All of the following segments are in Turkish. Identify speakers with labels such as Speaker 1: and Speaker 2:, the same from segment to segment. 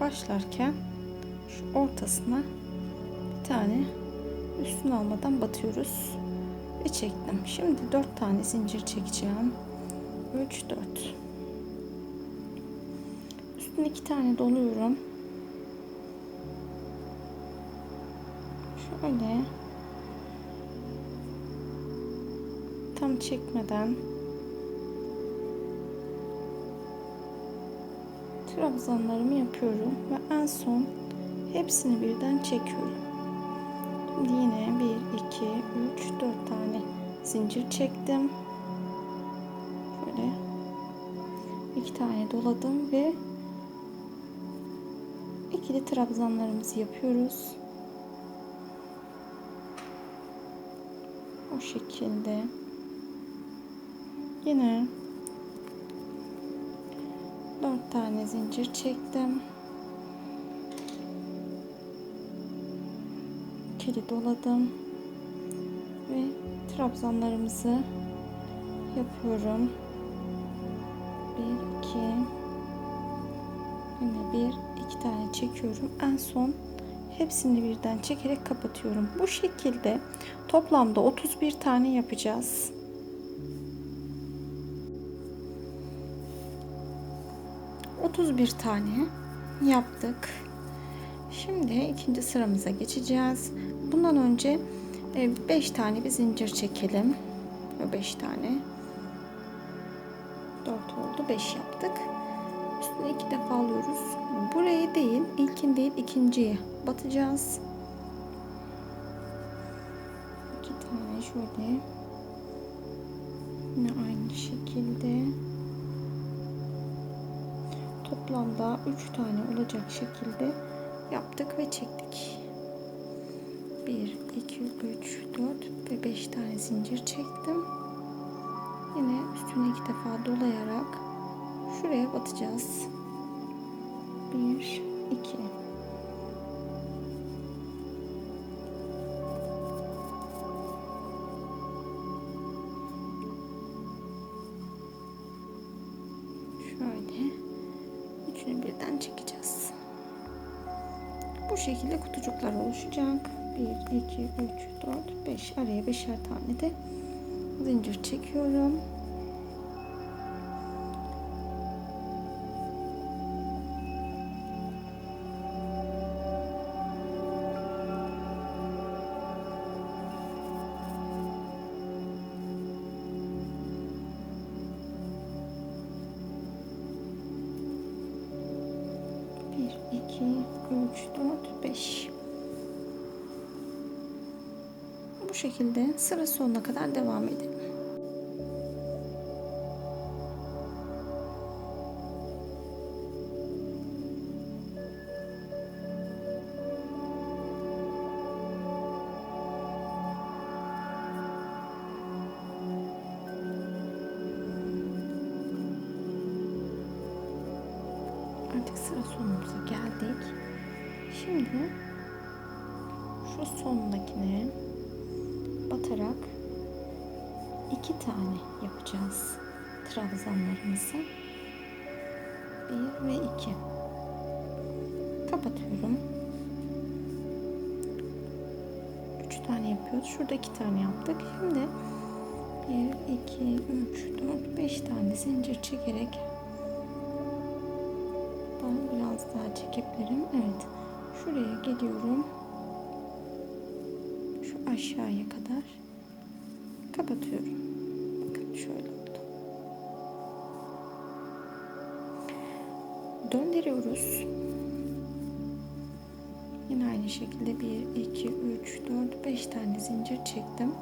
Speaker 1: başlarken şu ortasına bir tane üstüne almadan batıyoruz ve çektim. Şimdi 4 tane zincir çekeceğim. 3 4 Üstüne 2 tane doluyorum. Şöyle tam çekmeden trabzanlarımı yapıyorum ve en son hepsini birden çekiyorum. Şimdi yine 1 2 3 4 tane zincir çektim. Şöyle iki tane doladım ve ikili trabzanlarımızı yapıyoruz. O şekilde. Yine 4 tane zincir çektim. İkili doladım ve trabzanlarımızı yapıyorum. 1 2 yine bir iki tane çekiyorum. En son hepsini birden çekerek kapatıyorum. Bu şekilde toplamda 31 tane yapacağız. Otuz bir tane yaptık. Şimdi ikinci sıramıza geçeceğiz. Bundan önce 5 tane bir zincir çekelim. 5 tane. 4 oldu. 5 yaptık. Üstüne iki defa alıyoruz. Buraya değil, ilkin değil, ikinciye batacağız. İki tane şöyle. Yine aynı şekilde. Toplamda üç tane olacak şekilde yaptık ve çektik. 1, 2, 3, 4 ve 5 tane zincir çektim. Yine üstüne iki defa dolayarak şuraya batacağız. Şekilde kutucuklar oluşacak. 1, 2, 3, 4, 5. Araya beşer tane de zincir çekiyorum. Şekilde sıra sonuna kadar devam edelim. Artık sıra sonumuza geldik. Şimdi şu sondakine batarak iki tane yapacağız trabzanlarımızı. Bir ve iki. Kapatıyorum. Üç tane yapıyoruz. Şurada iki tane yaptık. Şimdi bir, iki, üç, dört, beş tane zincir çekerek daha biraz daha çekebilirim. Evet. Şuraya geliyorum. Aşağıya kadar kapatıyorum. Bakın şöyle oldu. Döndürüyoruz. Yine aynı şekilde 1, 2, 3, 4, 5 tane zincir çektim.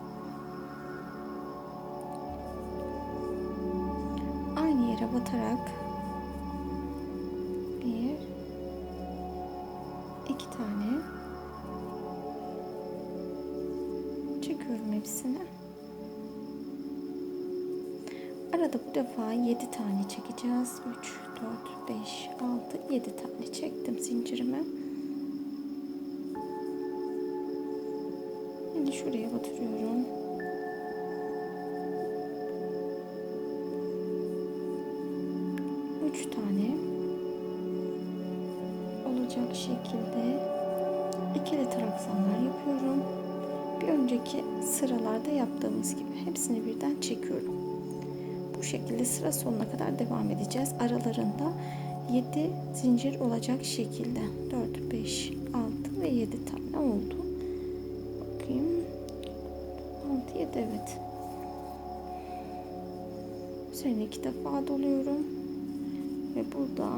Speaker 1: Aynı yere batarak hepsini. Arada bu defa 7 tane çekeceğiz. 3, 4, 5, 6, 7 tane çektim zincirimi. Yine şuraya batırıyorum. Sıralarda yaptığımız gibi hepsini birden çekiyorum. Bu şekilde sıra sonuna kadar devam edeceğiz. Aralarında 7 zincir olacak şekilde 4, 5, 6 ve 7 tane oldu. Bakayım. 6, 7 evet. Üzerine iki defa doluyorum. Ve burada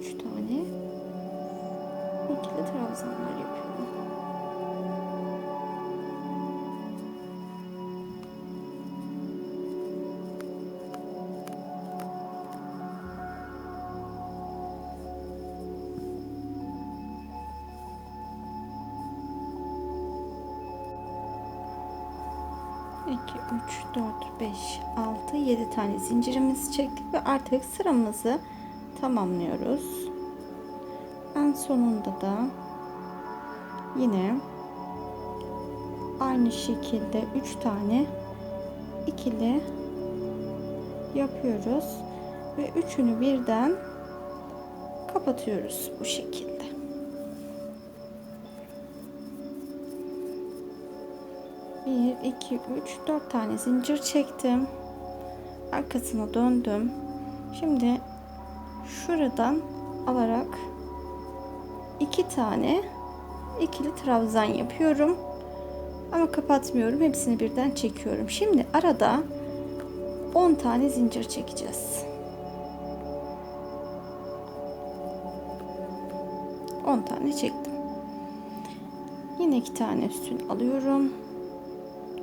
Speaker 1: 3 tane ikili trabzanlar yapıyorum. İki, üç, dört, beş, altı, yedi tane zincirimizi çektik ve artık sıramızı tamamlıyoruz. En sonunda da yine aynı şekilde üç tane ikili yapıyoruz ve üçünü birden kapatıyoruz bu şekilde. Bir, iki, üç, dört tane zincir çektim. Arkasına döndüm. Şimdi şuradan alarak iki tane ikili trabzan yapıyorum. Ama kapatmıyorum. Hepsini birden çekiyorum. Şimdi arada 10 tane zincir çekeceğiz. 10 tane çektim. Yine iki tane üstün alıyorum.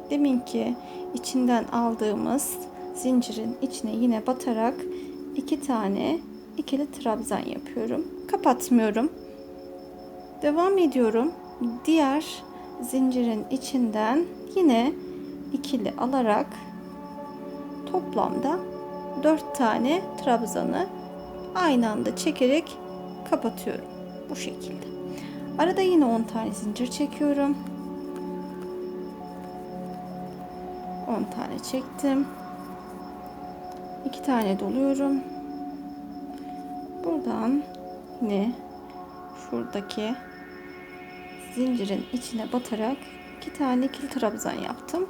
Speaker 1: Deminki içinden aldığımız zincirin içine yine batarak iki tane ikili trabzan yapıyorum. Kapatmıyorum. Devam ediyorum. Diğer zincirin içinden yine ikili alarak toplamda 4 tane trabzanı aynı anda çekerek kapatıyorum. Bu şekilde. Arada yine 10 tane zincir çekiyorum. 10 tane çektim. 2 tane doluyorum. Buradan yine şuradaki zincirin içine batarak iki tane ikili trabzan yaptım.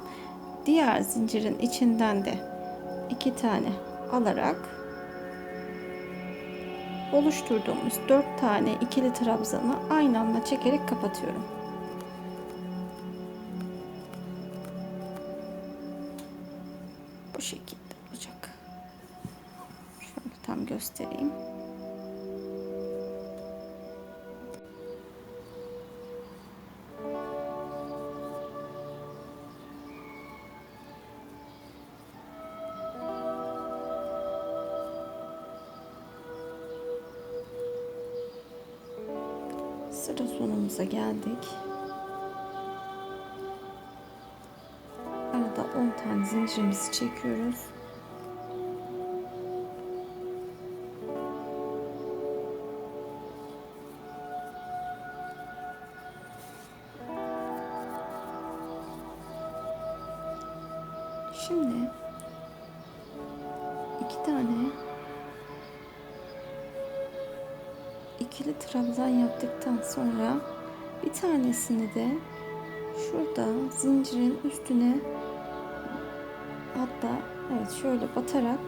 Speaker 1: Diğer zincirin içinden de iki tane alarak oluşturduğumuz dört tane ikili trabzanı aynı anda çekerek kapatıyorum. Sıra sonumuza geldik. Arada 10 tane zincirimizi çekiyoruz. İkili trabzan yaptıktan sonra bir tanesini de şurada zincirin üstüne hatta evet şöyle batarak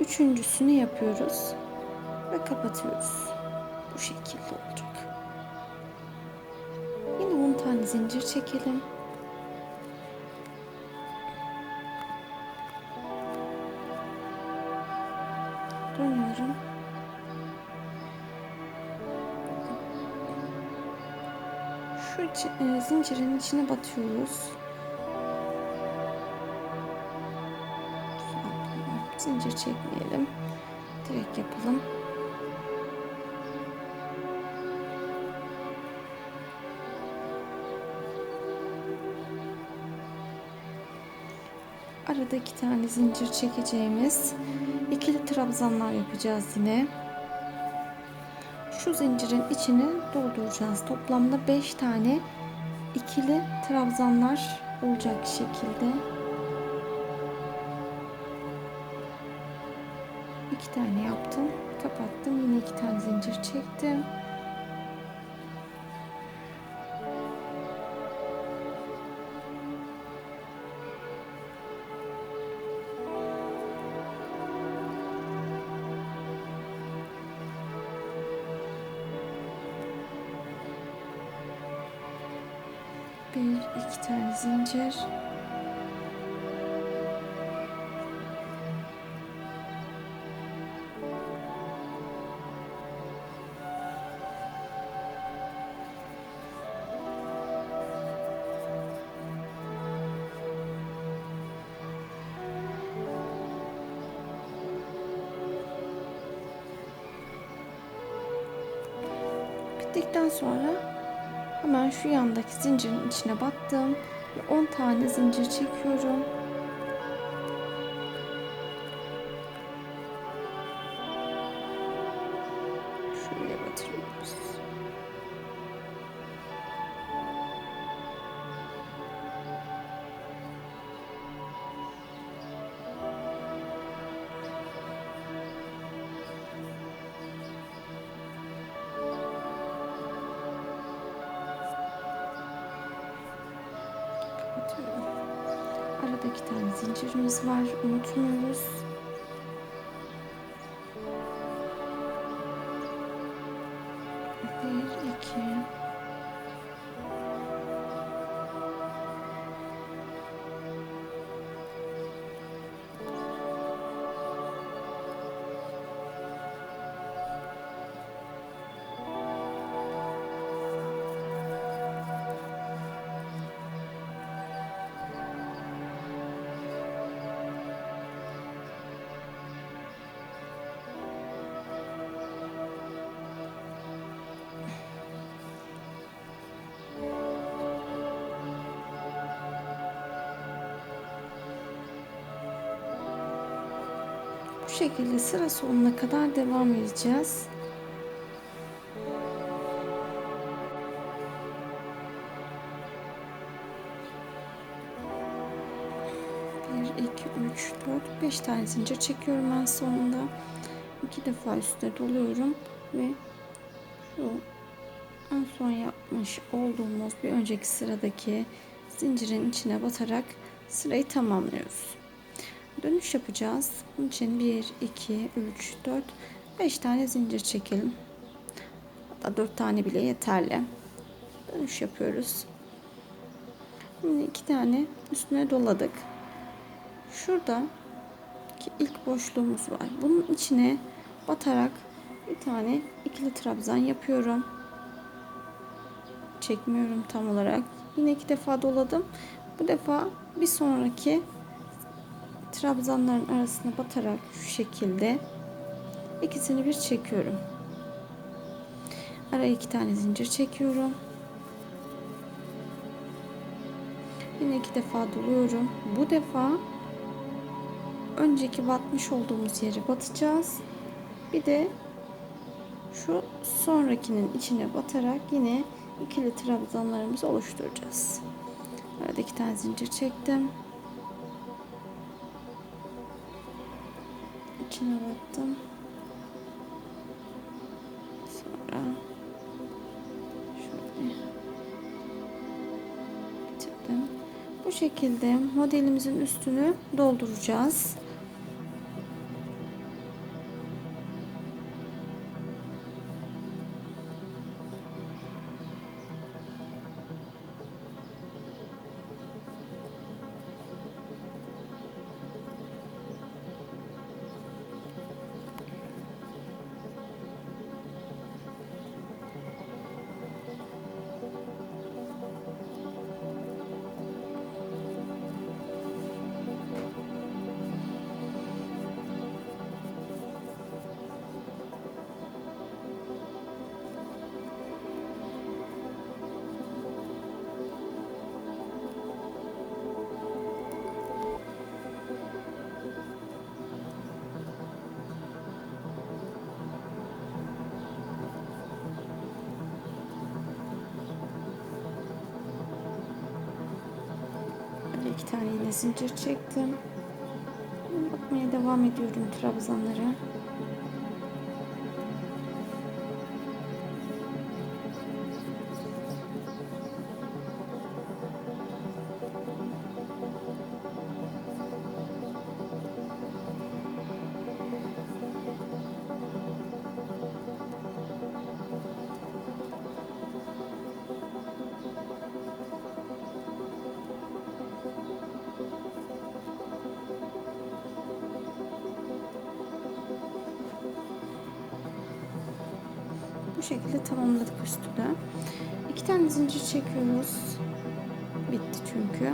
Speaker 1: üçüncüsünü yapıyoruz ve kapatıyoruz. Bu şekilde olacak. Yine 10 tane zincir çekelim. Zincirin içine batıyoruz. Zincir çekmeyelim. Direkt yapalım. Arada iki tane zincir çekeceğimiz ikili trabzanlar yapacağız yine. Şu zincirin içini dolduracağız. Toplamda 5 tane ikili trabzanlar olacak şekilde. iki tane yaptım. Kapattım. Yine iki tane zincir çektim. Zincir. Bittikten sonra hemen şu yandaki zincirin içine battım 10 tane zincir çekiyorum. İki tane zincirimiz var. Unutmuyoruz. Şekilde sıra sonuna kadar devam edeceğiz. Bir, iki, üç, dört, beş tane zincir çekiyorum ben sonunda. İki defa üstüne doluyorum ve şu en son yapmış olduğumuz bir önceki sıradaki zincirin içine batarak sırayı tamamlıyoruz. Dönüş yapacağız. Bunun için 1, 2, 3, 4, 5 tane zincir çekelim. Hatta 4 tane bile yeterli. Dönüş yapıyoruz. Şimdi iki tane üstüne doladık. Şurada ki ilk boşluğumuz var. Bunun içine batarak bir tane ikili trabzan yapıyorum. Çekmiyorum tam olarak. Yine iki defa doladım. Bu defa bir sonraki trabzanların arasına batarak şu şekilde ikisini bir çekiyorum. Araya iki tane zincir çekiyorum. Yine iki defa doluyorum. Bu defa önceki batmış olduğumuz yeri batacağız. Bir de şu sonrakinin içine batarak yine ikili trabzanlarımızı oluşturacağız. Arada iki tane zincir çektim. İçine battım. Sonra şöyle bitirdim. Bu şekilde modelimizin üstünü dolduracağız. İki tane yine zincir çektim. Bakmaya devam ediyorum trabzanlara. Şekilde tamamladık üstünü. İki tane zincir çekiyoruz. Bitti çünkü.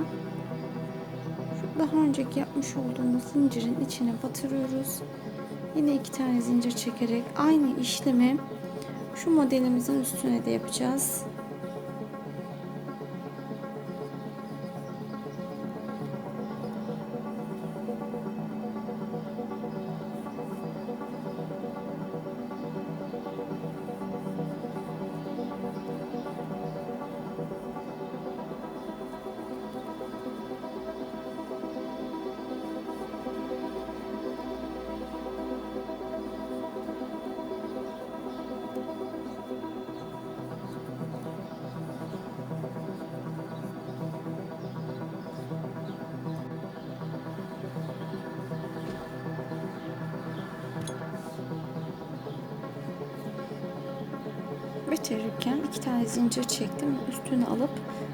Speaker 1: Şu daha önceki yapmış olduğumuz zincirin içine batırıyoruz. Yine iki tane zincir çekerek aynı işlemi şu modelimizin üstüne de yapacağız. Bitirirken iki tane zincir çektim. Üstüne alıp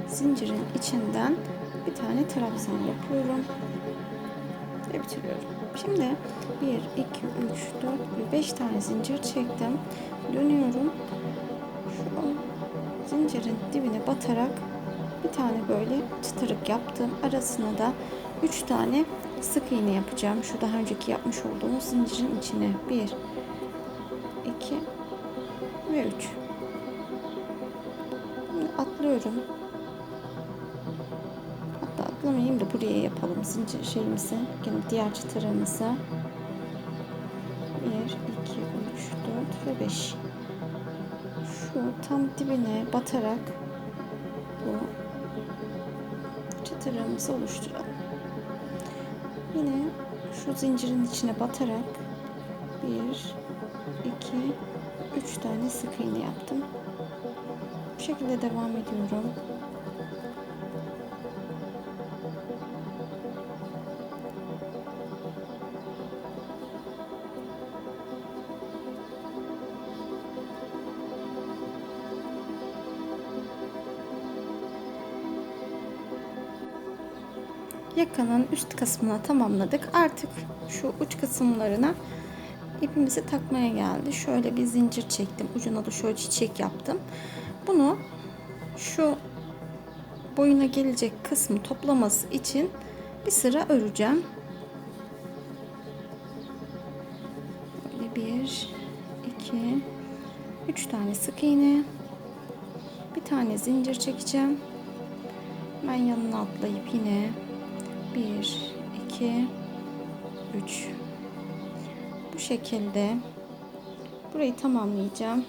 Speaker 1: zincirin içinden bir tane trabzan yapıyorum. Ve bitiriyorum. Şimdi 1, 2, 3, 4 ve 5 tane zincir çektim. Dönüyorum. Şu zincirin dibine batarak bir tane böyle çıtırık yaptım. Arasına da 3 tane sık iğne yapacağım. Şu daha önceki yapmış olduğumuz zincirin içine. 1, 2 ve 3 atlıyorum. Hatta atlamayayım da buraya yapalım zincir şeyimizi. Yine diğer çıtırımızı. 1, 2, 3, 4 ve 5. Şu tam dibine batarak bu çıtırımızı oluşturalım. Yine şu zincirin içine batarak 1, 2, 3 tane sık iğne yaptım. Bu şekilde devam ediyorum. Yakanın üst kısmına tamamladık. Artık şu uç kısımlarına ipimizi takmaya geldi. Şöyle bir zincir çektim. Ucuna da şöyle çiçek yaptım. Bunu şu boyuna gelecek kısmı toplaması için bir sıra öreceğim. Böyle bir, iki, üç tane sık iğne, bir tane zincir çekeceğim. Ben yanına atlayıp yine bir, iki, üç. Bu şekilde burayı tamamlayacağım.